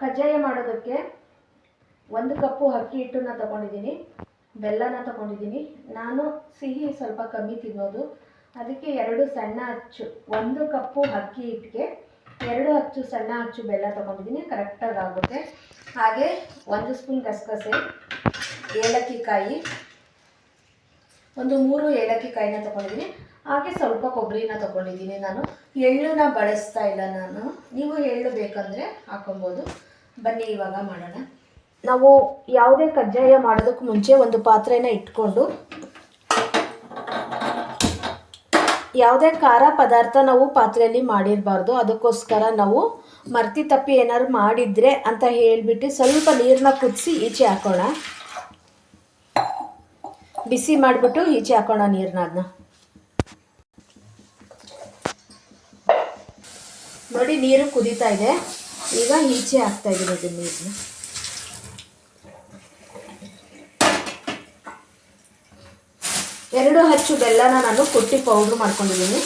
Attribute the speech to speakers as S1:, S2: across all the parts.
S1: ಕಜ್ಜಾಯ ಮಾಡೋದಕ್ಕೆ ಒಂದು ಕಪ್ಪು ಅಕ್ಕಿ ಹಿಟ್ಟನ್ನ ತಗೊಂಡಿದ್ದೀನಿ, ಬೆಲ್ಲನ ತಗೊಂಡಿದ್ದೀನಿ. ನಾನು ಸಿಹಿ ಸ್ವಲ್ಪ ಕಮ್ಮಿ ತಿನ್ನೋದು. ಅದಕ್ಕೆ ಎರಡು ಸಣ್ಣ ಅಚ್ಚು, ಒಂದು ಕಪ್ಪು ಅಕ್ಕಿ ಹಿಟ್ಟಿಗೆ ಎರಡು ಅಚ್ಚು ಸಣ್ಣ ಅಚ್ಚು ಬೆಲ್ಲ ತಗೊಂಡಿದ್ದೀನಿ, ಕರೆಕ್ಟಾಗಿ ಆಗುತ್ತೆ. ಹಾಗೆ ಒಂದು ಸ್ಪೂನ್ ಗಸಗಸೆ ಏಲಕ್ಕಿ ಕಾಯಿ ಒಂದು ಮೂರು ಏಲಕ್ಕಿ ಕಾಯಿನ ತಗೊಂಡಿದ್ದೀನಿ. ಹಾಗೆ ಸ್ವಲ್ಪ ಕೊಬ್ಬರಿನ ತಗೊಂಡಿದ್ದೀನಿ ನಾನು. ಎಳ್ಳನ್ನ ಬಳಸ್ತಾ ಇಲ್ಲ ನಾನು. ನೀವು ಎಳ್ಳು ಬೇಕಂದರೆ ಹಾಕೊಬೋದು. ಬನ್ನಿ ಇವಾಗ ಮಾಡೋಣ. ನಾವು ಯಾವುದೇ ಕಜ್ಜಾಯ ಮಾಡೋದಕ್ಕೆ ಮುಂಚೆ ಒಂದು ಪಾತ್ರೆನ ಇಟ್ಕೊಂಡು ಯಾವುದೇ ಖಾರ ಪದಾರ್ಥ ನಾವು ಪಾತ್ರೆಯಲ್ಲಿ ಮಾಡಿರಬಾರ್ದು. ಅದಕ್ಕೋಸ್ಕರ ನಾವು ಮರ್ತಿ ತಪ್ಪಿ ಏನಾದ್ರು ಮಾಡಿದರೆ ಅಂತ ಹೇಳಿಬಿಟ್ಟು ಸ್ವಲ್ಪ ನೀರನ್ನ ಕುದಿಸಿ ಈಚೆ ಹಾಕೋಣ. ಬಿಸಿ ಮಾಡಿಬಿಟ್ಟು ಈಚೆ ಹಾಕೋಣ ನೀರನ್ನ ಅದನ್ನ ನೋಡಿ ನೀರು ಕುದೀತಾ ಇದೆ. ಈಗ ಈಚೆ ಹಾಕ್ತಾ ಇದ್ದೀನಿ ನೀರನ್ನ ಎರಡು ಹಚ್ಚು ಬೆಲ್ಲನ ನಾನು ಕುಟ್ಟಿ ಪೌಡ್ರ್ ಮಾಡ್ಕೊಂಡಿದ್ದೀನಿ.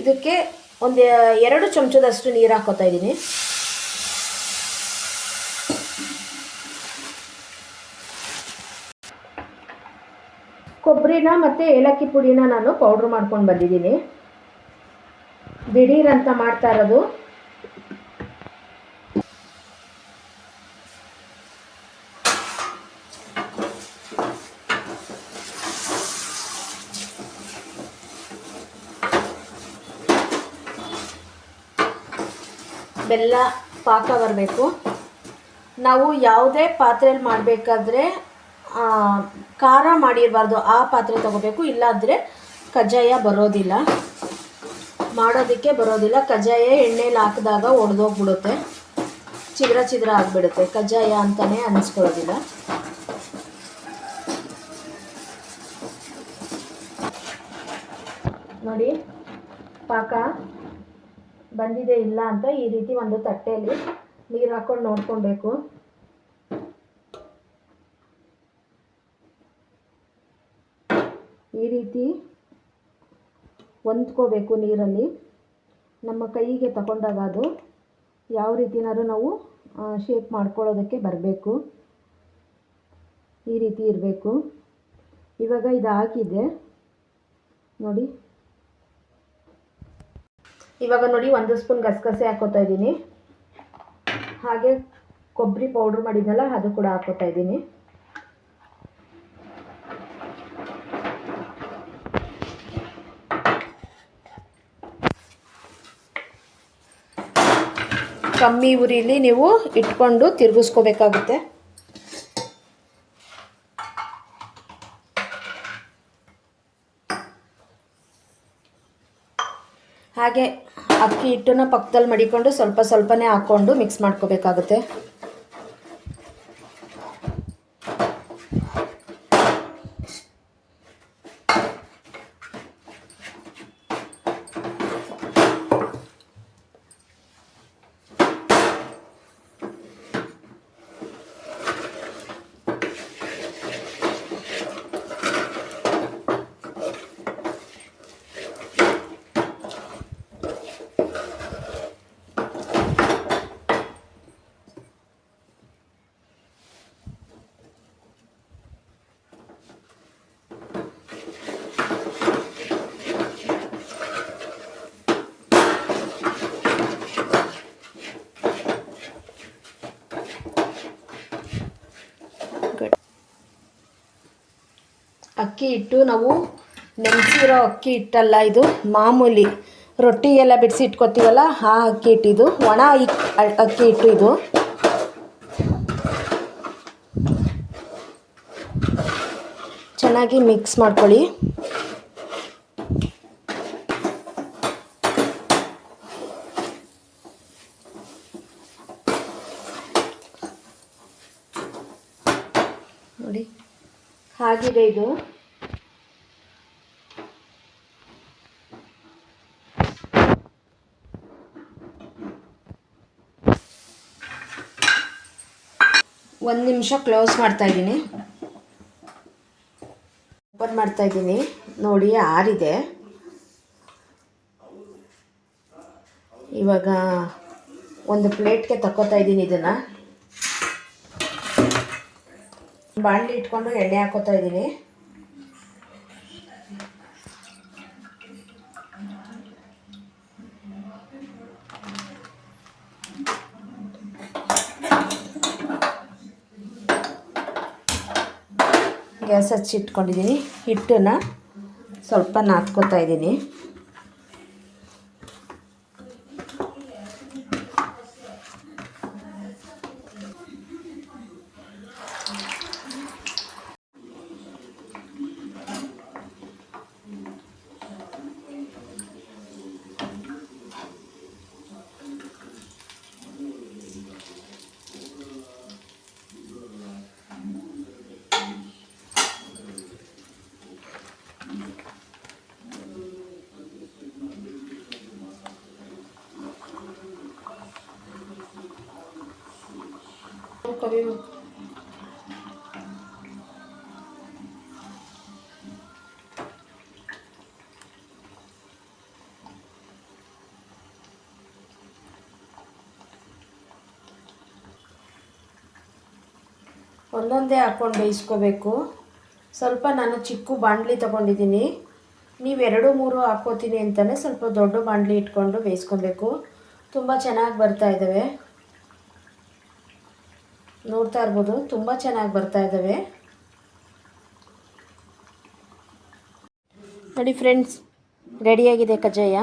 S1: ಇದಕ್ಕೆ ಒಂದು ಎರಡು ಚಮಚದಷ್ಟು ನೀರು ಹಾಕೋತಾ ಇದ್ದೀನಿ. ಕೊಬ್ಬರಿನ ಮತ್ತು ಏಲಕ್ಕಿ ಪುಡಿನ ನಾನು ಪೌಡ್ರ್ ಮಾಡ್ಕೊಂಡು ಬಂದಿದ್ದೀನಿ. ದಿಢೀರ್ ಅಂತ ಮಾಡ್ತಾ ಇರೋದು. ಬೆಲ್ಲ ಪಾಕ ಬರಬೇಕು. ನಾವು ಯಾವುದೇ ಪಾತ್ರೆಯಲ್ಲಿ ಮಾಡಬೇಕಾದ್ರೆ ಖಾರ ಮಾಡಿರಬಾರ್ದು, ಆ ಪಾತ್ರೆ ತಗೋಬೇಕು. ಇಲ್ಲಾಂದರೆ ಕಜ್ಜಾಯ ಬರೋದಿಲ್ಲ. ಮಾಡೋದಕ್ಕೆ ಬರೋದಿಲ್ಲ. ಕಜ್ಜಾಯ ಎಣ್ಣೆಲಿ ಹಾಕಿದಾಗ ಒಡೆದೋಗ್ಬಿಡುತ್ತೆ. ಚಿದ್ರ ಚಿದ್ರ ಆಗಿಬಿಡುತ್ತೆ. ಕಜ್ಜಾಯ ಅಂತಲೇ ಅನ್ನಿಸ್ಕೊಳ್ಳೋದಿಲ್ಲ ನೋಡಿ, ಪಾಕ ಬಂದಿದೆ ಇಲ್ಲ ಅಂತ ಈ ರೀತಿ ಒಂದು ತಟ್ಟೆಯಲ್ಲಿ ನೀರು ಹಾಕ್ಕೊಂಡು ನೋಡ್ಕೊಬೇಕು. ಈ ರೀತಿ ಹೊಂದ್ಕೋಬೇಕು ನೀರಲ್ಲಿ. ನಮ್ಮ ಕೈಗೆ ತಗೊಂಡಾಗ ಅದು ಯಾವ ರೀತಿನಾದ್ರೂ ನಾವು ಶೇಪ್ ಮಾಡ್ಕೊಳ್ಳೋದಕ್ಕೆ ಬರಬೇಕು. ಈ ರೀತಿ ಇರಬೇಕು. ಇವಾಗ ಇದು ಹಾಕಿದೆ ನೋಡಿ. ಇವಾಗ ನೋಡಿ ಒಂದು ಸ್ಪೂನ್ ಗಸಗಸೆ ಹಾಕೋತಾ ಇದ್ದೀನಿ. ಹಾಗೆ ಕೊಬ್ಬರಿ ಪೌಡ್ರ್ ಮಾಡಿದ್ನಲ್ಲ, ಅದು ಕೂಡ ಹಾಕೋತಾ ಇದ್ದೀನಿ. ಕಮ್ಮಿ ಉರಿಲಿ ನೀವು ಇಟ್ಕೊಂಡು ತಿರುಗಿಸ್ಕೋಬೇಕಾಗುತ್ತೆ. ಹಾಗೆ ಅಕ್ಕಿ ಹಿಟ್ಟನ್ನ ಪಕ್ಕದಲ್ಲಿ ಮಡಿಕೊಂಡು ಸ್ವಲ್ಪ ಸ್ವಲ್ಪನೇ ಹಾಕ್ಕೊಂಡು ಮಿಕ್ಸ್ ಮಾಡ್ಕೋಬೇಕಾಗುತ್ತೆ. ಅಕ್ಕಿ ಹಿಟ್ಟು ನಾವು ನೆನೆಸಿರೋ ಅಕ್ಕಿ ಹಿಟ್ಟಲ್ಲ ಇದು, ಮಾಮೂಲಿ ರೊಟ್ಟಿಗೆಲ್ಲ ಬಿಡಿಸಿ ಇಟ್ಕೊತೀವಲ್ಲ, ಆ ಅಕ್ಕಿ ಹಿಟ್ಟಿದು ಒಣ ಅಕ್ಕಿ ಹಿಟ್ಟು ಇದು. ಚೆನ್ನಾಗಿ ಮಿಕ್ಸ್ ಮಾಡ್ಕೊಳ್ಳಿ ನೋಡಿ ಆಗಿದೆ ಇದು. ಒಂದು ನಿಮಿಷ ಕ್ಲೋಸ್ ಮಾಡ್ತಾ ಇದ್ದೀನಿ. ಓಪನ್ ಮಾಡ್ತಾ ಇದ್ದೀನಿ. ನೋಡಿ, ಆರಿದೆ. ಇವಾಗ ಒಂದು ಪ್ಲೇಟ್ಗೆ ತಕ್ಕೋತಾ ಇದ್ದೀನಿ ಇದನ್ನು. ಬಾಣಲಿ ಇಟ್ಕೊಂಡು ಎಣ್ಣೆ ಹಾಕೋತಾ ಇದ್ದೀನಿ. ಗ್ಯಾಸ್ ಹಚ್ಚಿಟ್ಕೊಂಡಿದ್ದೀನಿ ಹಿಟ್ಟನ್ನು ಸ್ವಲ್ಪ ನಾದ್ಕೋತಾ ಇದ್ದೀನಿ. ಒಂದೊಂದೇ ಹಾಕ್ಕೊಂಡು ಬೇಯಿಸ್ಕೋಬೇಕು. ಸ್ವಲ್ಪ ನಾನು ಚಿಕ್ಕ ಬಾಣಲಿ ತೊಗೊಂಡಿದ್ದೀನಿ. ನೀವು ಎರಡು, ಮೂರು ಹಾಕ್ಕೋತೀನಿ ಅಂತಲೇ ಸ್ವಲ್ಪ ದೊಡ್ಡ ಬಾಂಡ್ಲಿ ಇಟ್ಕೊಂಡು ಬೇಯಿಸ್ಕೊಬೇಕು. ತುಂಬ ಚೆನ್ನಾಗಿ ಬರ್ತಾ ಇದ್ದಾವೆ ನೋಡ್ತಾ ಇರ್ಬೋದು. ತುಂಬ ಚೆನ್ನಾಗಿ ಬರ್ತಾ ಇದ್ದಾವೆ ನೋಡಿ ಫ್ರೆಂಡ್ಸ್ ರೆಡಿಯಾಗಿದೆ ಕಜ್ಜಾಯ.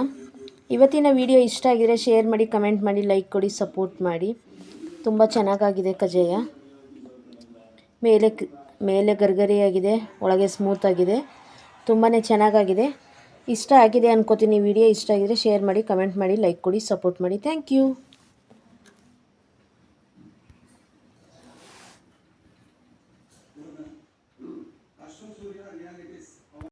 S1: ಇವತ್ತಿನ ವಿಡಿಯೋ ಇಷ್ಟ ಆಗಿದರೆ ಶೇರ್ ಮಾಡಿ, ಕಮೆಂಟ್ ಮಾಡಿ, ಲೈಕ್ ಕೊಡಿ, ಸಪೋರ್ಟ್ ಮಾಡಿ. ತುಂಬ ಚೆನ್ನಾಗಾಗಿದೆ ಕಜ್ಜಾಯ. ಮೇಲೆ ಮೇಲೆ ಗರ್ಗರಿಯಾಗಿದೆ, ಒಳಗೆ ಸ್ಮೂತಾಗಿದೆ ತುಂಬಾ ಚೆನ್ನಾಗಾಗಿದೆ. ಇಷ್ಟ ಆಗಿದೆ ಅನ್ಕೋತೀನಿ ವಿಡಿಯೋ, ಇಷ್ಟ ಆಗಿದರೆ ಶೇರ್ ಮಾಡಿ, ಕಮೆಂಟ್ ಮಾಡಿ, ಲೈಕ್ ಕೊಡಿ, ಸಪೋರ್ಟ್ ಮಾಡಿ. Thank you.